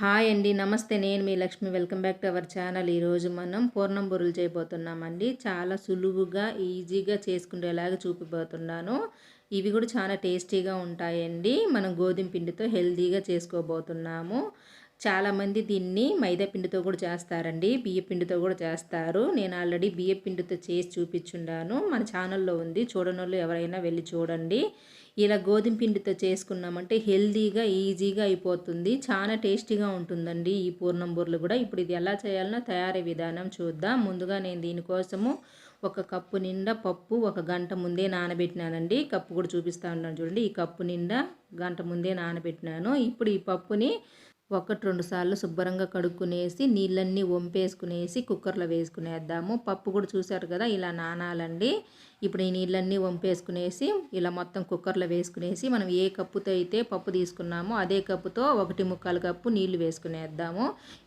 Hi అండి నమస్తే. నేను మీ Lakshmi. Welcome back to our channel. ఈరోజు మనం పూర్ణం బొరులు చేయబోతున్నామండి. చాలా సులువుగా ఈజీగా చేసుకునేలాగా చూపిపోతున్నాను ఇవి కూడా చాలా టేస్టీగా ఉంటాయండి. మనం గోధుమ పిండితో హెల్తీగా చేసుకోబోతున్నాము. చాలామంది దీన్ని మైదాపిండితో కూడా చేస్తారండి. బియ్యపిండితో కూడా చేస్తారు. నేను ఆల్రెడీ బియ్యపిండితో చేసి చూపించుండాను. మన ఛానల్లో ఉంది. చూడనోళ్ళు ఎవరైనా వెళ్ళి చూడండి. ఇలా గోధుమ పిండితో చేసుకున్నామంటే హెల్దీగా ఈజీగా అయిపోతుంది. చాలా టేస్టీగా ఉంటుందండి ఈ పూర్ణం బూరెలు కూడా. ఇప్పుడు ఇది ఎలా చేయాలనో తయారీ విధానం చూద్దాం. ముందుగా నేను దీనికోసము ఒక కప్పు నిండా పప్పు ఒక గంట ముందే నానబెట్టినానండి. కప్పు కూడా చూపిస్తా ఉన్నాను చూడండి. ఈ కప్పు నిండా గంట ముందే నానబెట్టినాను. ఇప్పుడు ఈ పప్పుని ఒకటి రెండు సార్లు శుభ్రంగా కడుక్కునేసి నీళ్ళన్నీ వంపేసుకునేసి కుక్కర్లో వేసుకునేద్దాము. పప్పు కూడా చూసారు కదా ఇలా నానాలండి. ఇప్పుడు ఈ నీళ్ళన్నీ వంపేసుకునేసి ఇలా మొత్తం కుక్కర్లో వేసుకునేసి మనం ఏ కప్పుతో అయితే పప్పు తీసుకున్నామో అదే కప్పుతో ఒకటి ముక్కాలు కప్పు నీళ్ళు వేసుకునేద్దాము.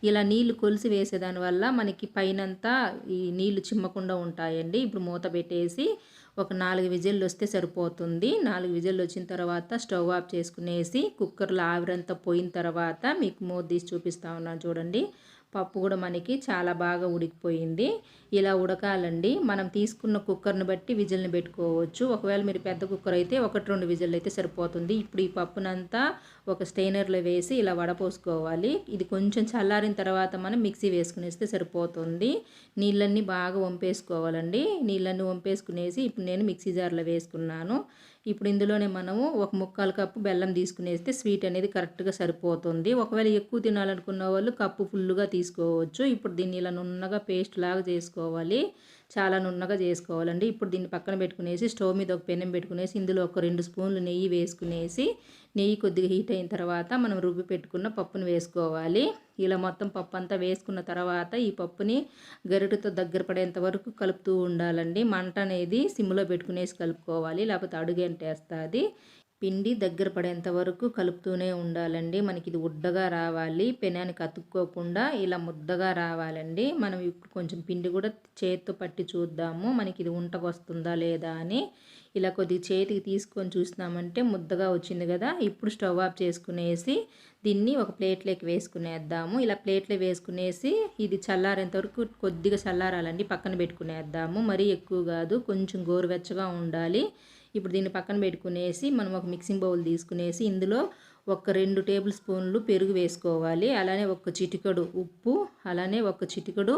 ఇలా నీళ్ళు కొలిసి వేసేదాని వల్ల మనకి పైనంతా ఈ నీళ్ళు చిమ్మకుండా ఉంటాయండి. ఇప్పుడు మూత పెట్టేసి ఒక నాలుగు విజిల్లు వస్తే సరిపోతుంది. నాలుగు విజిల్లు వచ్చిన తర్వాత స్టవ్ ఆఫ్ చేసుకునేసి కుక్కర్లో ఆవిరంతా పోయిన తర్వాత మీకు మూత తీసి చూపిస్తా ఉన్నాను చూడండి. పప్పు కూడా మనకి చాలా బాగా ఉడికిపోయింది. ఇలా ఉడకాలండి. మనం తీసుకున్న కుక్కర్ని బట్టి విజిల్ని పెట్టుకోవచ్చు. ఒకవేళ మీరు పెద్ద కుక్కర్ అయితే ఒకటి రెండు విజిల్ అయితే సరిపోతుంది. ఇప్పుడు ఈ పప్పునంతా ఒక స్టెయినర్లో వేసి ఇలా వడపోసుకోవాలి. ఇది కొంచెం చల్లారిన తర్వాత మనం మిక్సీ వేసుకునేస్తే సరిపోతుంది. నీళ్ళన్నీ బాగా వంపేసుకోవాలండి. నీళ్ళన్నీ వంపేసుకునేసి ఇప్పుడు నేను మిక్సీ జార్లో వేసుకున్నాను. ఇప్పుడు ఇందులోనే మనము ఒక ముక్కాలు కప్పు బెల్లం తీసుకునేస్తే స్వీట్ అనేది కరెక్ట్గా సరిపోతుంది. ఒకవేళ ఎక్కువ తినాలనుకున్న వాళ్ళు కప్పు ఫుల్గా తీసుకోవచ్చు. ఇప్పుడు దీన్ని ఇలా నున్నగా పేస్ట్ లాగా చేసుకోవాలి చాలా నున్నగా చేసుకోవాలండి. ఇప్పుడు దీన్ని పక్కన పెట్టుకునేసి స్టవ్ మీద ఒక పెనం పెట్టుకునేసి ఇందులో ఒక రెండు స్పూన్లు నెయ్యి వేసుకునేసి నెయ్యి కొద్దిగా హీట్ అయిన తర్వాత మనం రుబ్బి పెట్టుకున్న పప్పును వేసుకోవాలి. ఇలా మొత్తం పప్పు అంతా వేసుకున్న తర్వాత ఈ పప్పుని గరిటతో దగ్గర పడేంత వరకు కలుపుతూ ఉండాలండి. మంట అనేది సిమ్లో పెట్టుకునేసి కలుపుకోవాలి. లేకపోతే అడుగు అంటేస్తుంది పిండి దగ్గర పడేంత వరకు కలుపుతూనే ఉండాలండి. మనకి ఇది ఉడ్డగా రావాలి. పెనానికి అతుక్కోకుండా ఇలా ముద్దగా రావాలండి. మనం ఇప్పుడు కొంచెం పిండి కూడా చేతితో పట్టి చూద్దాము. మనకి ఇది ఉంటకు వస్తుందా లేదా అని. ఇలా కొద్దిగా చేతికి తీసుకొని చూసినామంటే ముద్దగా వచ్చింది కదా. ఇప్పుడు స్టవ్ ఆఫ్ చేసుకునేసి దీన్ని ఒక ప్లేట్లోకి వేసుకునేద్దాము. ఇలా ప్లేట్లో వేసుకునేసి ఇది చల్లారేంత వరకు కొద్దిగా చల్లారాలండి. పక్కన పెట్టుకునేద్దాము. మరీ ఎక్కువ కాదు కొంచెం గోరువెచ్చగా ఉండాలి. ఇప్పుడు దీన్ని పక్కన పెట్టుకునేసి మనం ఒక మిక్సింగ్ బౌల్ తీసుకునేసి ఇందులో ఒక రెండు టేబుల్ స్పూన్లు పెరుగు వేసుకోవాలి. అలానే ఒక చిటికడు ఉప్పు అలానే ఒక చిటికడు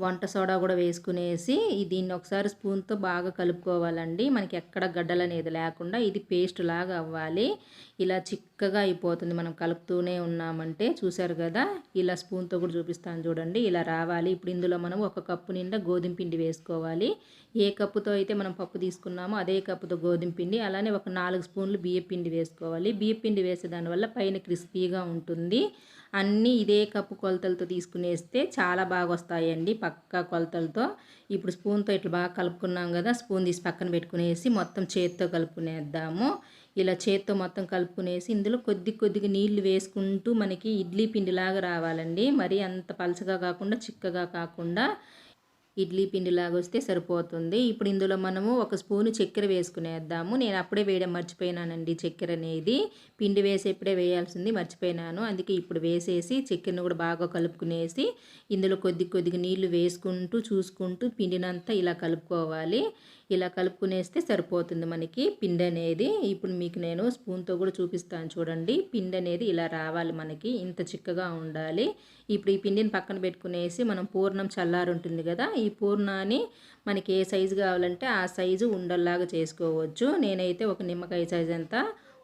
వంట సోడా కూడా వేసుకునేసి దీన్ని ఒకసారి స్పూన్తో బాగా కలుపుకోవాలండి. మనకి ఎక్కడ గడ్డలు అనేది లేకుండా ఇది పేస్ట్ లాగా అవ్వాలి. ఇలా చిక్కగా అయిపోతుంది. మనం కలుపుతూనే ఉన్నామంటే చూసారు కదా? ఇలా స్పూన్తో కూడా చూపిస్తాను చూడండి. ఇలా రావాలి. ఇప్పుడు ఇందులో మనం ఒక కప్పు నిండా గోధుమ పిండి వేసుకోవాలి. ఏ కప్పుతో అయితే మనం పప్పు తీసుకున్నామో అదే కప్పుతో గోధుమ పిండి అలానే ఒక నాలుగు స్పూన్లు బియ్య పిండి వేసుకోవాలి. బియ్య పిండి వేసే దానివల్ల పైన క్రిస్పీగా ఉంటుంది. అన్నీ ఇదే కప్పు కొలతలతో తీసుకునేస్తే చాలా బాగా వస్తాయండి పక్క కొలతలతో. ఇప్పుడు స్పూన్తో ఇట్లా బాగా కలుపుకున్నాం కదా స్పూన్ తీసి పక్కన పెట్టుకునేసి మొత్తం చేత్తో కలుపుకునేద్దాము. ఇలా చేత్తో మొత్తం కలుపుకునేసి ఇందులో కొద్ది కొద్దిగా నీళ్ళు వేసుకుంటూ మనకి ఇడ్లీ పిండిలాగా రావాలండి. మరీ అంత పలచగా కాకుండా చిక్కగా కాకుండా ఇడ్లీ పిండిలాగా వస్తే సరిపోతుంది. ఇప్పుడు ఇందులో మనము ఒక స్పూను చక్కెర వేసుకునేద్దాము. నేను అప్పుడే వేయడం మర్చిపోయినానండి చక్కెర అనేది. పిండి వేసేప్పుడే వేయాల్సింది మర్చిపోయినాను. అందుకే ఇప్పుడు వేసేసి చక్కెరను కూడా బాగా కలుపుకునేసి ఇందులో కొద్ది కొద్దిగా నీళ్ళు వేసుకుంటూ చూసుకుంటూ పిండినంతా ఇలా కలుపుకోవాలి. ఇలా కలుపుకునేస్తే సరిపోతుంది మనకి. పిండి అనేది ఇప్పుడు మీకు నేను స్పూన్తో కూడా చూపిస్తాను చూడండి. పిండి అనేది ఇలా రావాలి మనకి ఇంత చిక్కగా ఉండాలి. ఇప్పుడు ఈ పిండిని పక్కన పెట్టుకునేసి మనం పూర్ణం చల్లారు ఉంటుంది కదా ఈ పూర్ణాన్ని మనకి ఏ సైజు కావాలంటే ఆ సైజు ఉండల్లాగా చేసుకోవచ్చు. నేనైతే ఒక నిమ్మకాయ సైజు అంతా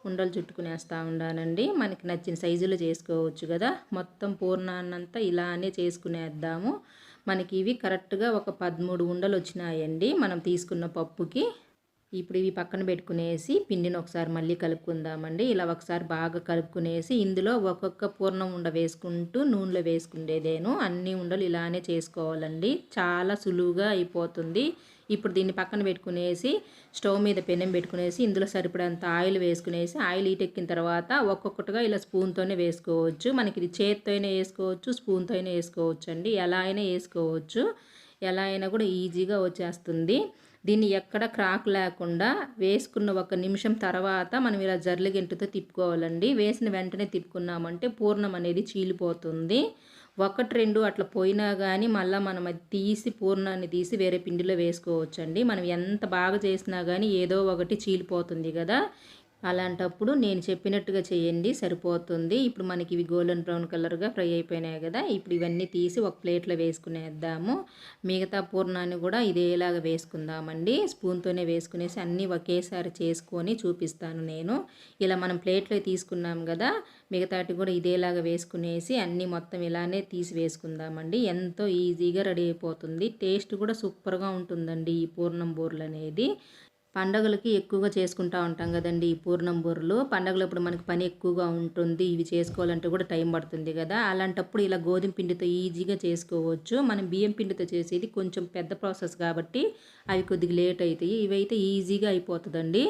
ఉండలు చుట్టుకునేస్తూ ఉండానండి మనకి నచ్చిన సైజులో చేసుకోవచ్చు కదా. మొత్తం పూర్ణాన్నంతా ఇలానే చేసుకునేద్దాము. మనకి ఇవి కరెక్ట్గా ఒక పదమూడు ఉండలు వచ్చినాయండి మనం తీసుకున్న పప్పుకి. ఇప్పుడు ఇవి పక్కన పెట్టుకునేసి పిండిని ఒకసారి మళ్ళీ కలుపుకుందామండి. ఇలా ఒకసారి బాగా కలుపుకునేసి ఇందులో ఒక్కొక్క పూర్ణం ఉండ వేసుకుంటూ నూనెలో వేసుకునేదేను అన్ని ఉండలు ఇలానే చేసుకోవాలండి. చాలా సులువుగా అయిపోతుంది. ఇప్పుడు దీన్ని పక్కన పెట్టుకునేసి స్టవ్ మీద పెనం పెట్టుకునేసి ఇందులో సరిపడంత ఆయిల్ వేసుకునేసి ఆయిల్ ఈటెక్కిన తర్వాత ఒక్కొక్కటిగా ఇలా స్పూన్తోనే వేసుకోవచ్చు. మనకి ఇది చేతితో వేసుకోవచ్చు స్పూన్తో అయినా వేసుకోవచ్చు అండి. ఎలా అయినా వేసుకోవచ్చు. ఎలా అయినా కూడా ఈజీగా వచ్చేస్తుంది. దీన్ని ఎక్కడ క్రాక్ లేకుండా వేసుకున్న ఒక నిమిషం తర్వాత మనం ఇలా జర్లిగింటితో తిప్పుకోవాలండి. వేసిన వెంటనే తిప్పుకున్నామంటే పూర్ణం అనేది చీలిపోతుంది. ఒకటి రెండు అట్లా పోయినా కానీ మళ్ళీ మనం అది తీసి పూర్ణాన్ని తీసి వేరే పిండిలో వేసుకోవచ్చండి. మనం ఎంత బాగా చేసినా కానీ ఏదో ఒకటి చీలిపోతుంది కదా. అలాంటప్పుడు నేను చెప్పినట్టుగా చేయండి సరిపోతుంది. ఇప్పుడు మనకి ఇవి గోల్డెన్ బ్రౌన్ కలర్గా ఫ్రై అయిపోయినాయి కదా ఇప్పుడు ఇవన్నీ తీసి ఒక ప్లేట్లో వేసుకునేద్దాము. మిగతా పూర్ణాన్ని కూడా ఇదేలాగా వేసుకుందామండి. స్పూన్తోనే వేసుకునేసి అన్నీ ఒకేసారి చేసుకొని చూపిస్తాను నేను. ఇలా మనం ప్లేట్లో తీసుకున్నాం కదా మిగతాటి కూడా ఇదేలాగా వేసుకునేసి అన్నీ మొత్తం ఇలానే తీసి వేసుకుందామండి. ఎంతో ఈజీగా రెడీ అయిపోతుంది. టేస్ట్ కూడా సూపర్గా ఉంటుందండి ఈ పూర్ణం బూరెలు అనేది. పండగలకి ఎక్కువగా చేసుకుంటూ ఉంటాం కదండి ఈ పూర్ణం బూరెలు. పండగలప్పుడు మనకి పని ఎక్కువగా ఉంటుంది ఇవి చేసుకోవాలంటే కూడా టైం పడుతుంది కదా. అలాంటప్పుడు ఇలా గోధుమ పిండితో ఈజీగా చేసుకోవచ్చు. మనం బియ్యం పిండితో చేసేది కొంచెం పెద్ద ప్రాసెస్ కాబట్టి అవి కొద్దిగా లేట్ అవుతాయి. ఇవైతే ఈజీగా అయిపోతుందండి.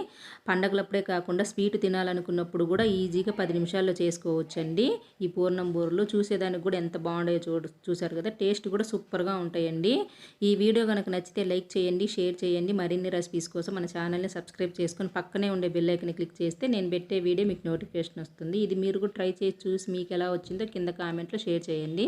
పండగలప్పుడే కాకుండా స్వీట్ తినాలనుకున్నప్పుడు కూడా ఈజీగా పది నిమిషాల్లో చేసుకోవచ్చండి ఈ పూర్ణం బూరెలు. చూసేదానికి కూడా ఎంత బాగుండే చూ చూసారు కదా. టేస్ట్ కూడా సూపర్గా ఉంటాయండి. ఈ వీడియో కనుక నచ్చితే లైక్ చేయండి షేర్ చేయండి. మరిన్ని రెసిపీస్ కోసం మన ఛానల్ని సబ్స్క్రైబ్ చేసుకొని పక్కనే ఉండే బెల్ ఐకన్ క్లిక్ చేస్తే నేను పెట్టే వీడియో మీకు నోటిఫికేషన్ వస్తుంది. ఇది మీరు కూడా ట్రై చేసి చూసి మీకు ఎలా వచ్చిందో కింద కామెంట్లో షేర్ చేయండి.